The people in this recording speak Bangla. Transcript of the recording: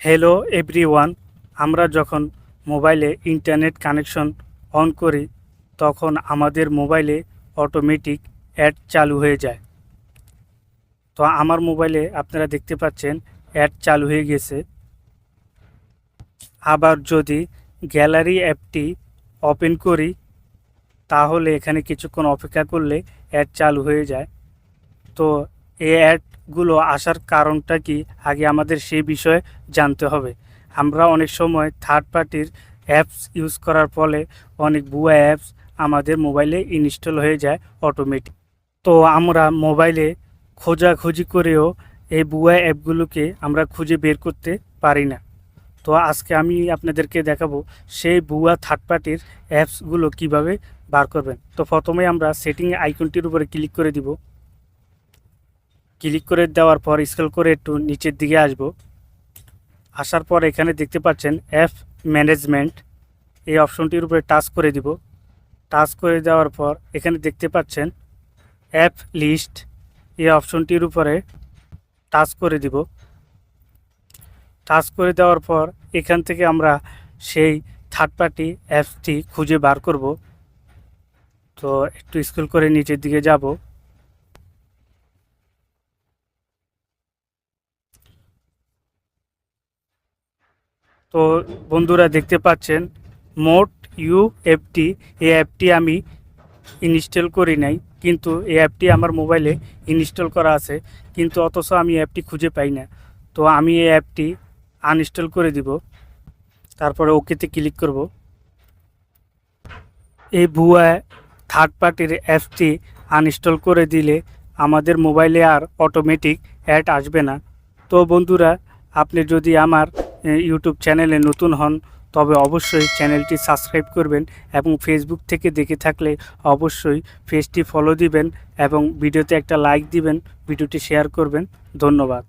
হ্যালো এভরিওয়ান আমরা যখন মোবাইলে ইন্টারনেট কানেকশন অন করি, তখন আমাদের মোবাইলে অটোমেটিক অ্যাড চালু হয়ে যায়। তো আমার মোবাইলে আপনারা দেখতে পাচ্ছেন অ্যাড চালু হয়ে গেছে। আবার যদি গ্যালারি অ্যাপটি ওপেন করি, তাহলে এখানে কিছুক্ষণ অপেক্ষা করলে অ্যাড চালু হয়ে যায়। তো এই অ্যাডগুলো আসার কারণটা কি? আগে আমাদের সেই বিষয়ে জানতে হবে। আমরা অনেক সময় থার্ড পার্টির অ্যাপস ইউজ করার ফলে অনেক ভুয়া অ্যাপস আমাদের মোবাইলে ইনস্টল হয়ে যায় অটোমেটিক তো আমরা মোবাইলে খোঁজাখুঁজি করেও এই ভুয়া অ্যাপগুলোকে আমরা খুঁজে বের করতে পারি না। তো আজকে আমি আপনাদেরকে দেখাবো সেই ভুয়া থার্ড পার্টির অ্যাপসগুলো কীভাবে বার করবেন। তো প্রথমে আমরা সেটিং আইকনটির উপরে ক্লিক করে দিব। ক্লিক করে দেওয়ার পর স্ক্রল করে একটু নিচের দিকে আসব। আসার পর এখানে দেখতে পাচ্ছেন অ্যাপ ম্যানেজমেন্ট এই অপশনটির উপরে টাচ করে দিব। টাচ করে দেওয়ার পর এখানে দেখতে পাচ্ছেন অ্যাপ লিস্ট এই অপশনটির উপরে টাচ করে দিব। টাচ করে দেওয়ার পর এখান থেকে আমরা সেই থার্ড পার্টি অ্যাপসটি খুঁজে বার করব। তো একটু স্ক্রল করে নিচের দিকে যাব। তো বন্ধুরা দেখতে পাচ্ছেন, মোট ইউ অ্যাপটি এই অ্যাপটি আমি ইনস্টল করি নাই, কিন্তু এই অ্যাপটি আমার মোবাইলে ইনস্টল করা আছে, কিন্তু অথচ আমি অ্যাপটি খুঁজে পাই না। তো আমি এই অ্যাপটি আনইনস্টল করে দিব, তারপরে ওকেতে ক্লিক করব। এই ভুয়া থার্ড পার্টির অ্যাপটি আনইনস্টল করে দিলে আমাদের মোবাইলে আর অটোমেটিক অ্যাড আসবে না। তো বন্ধুরা, আপনি যদি আমার ইউটিউব চ্যানেলে নতুন হন, তবে অবশ্যই চ্যানেলটি সাবস্ক্রাইব করবেন এবং ফেসবুক থেকে দেখে থাকলে অবশ্যই পেজটি ফলো দিবেন এবং ভিডিওতে একটা লাইক দিবেন, ভিডিওটি শেয়ার করবেন। ধন্যবাদ।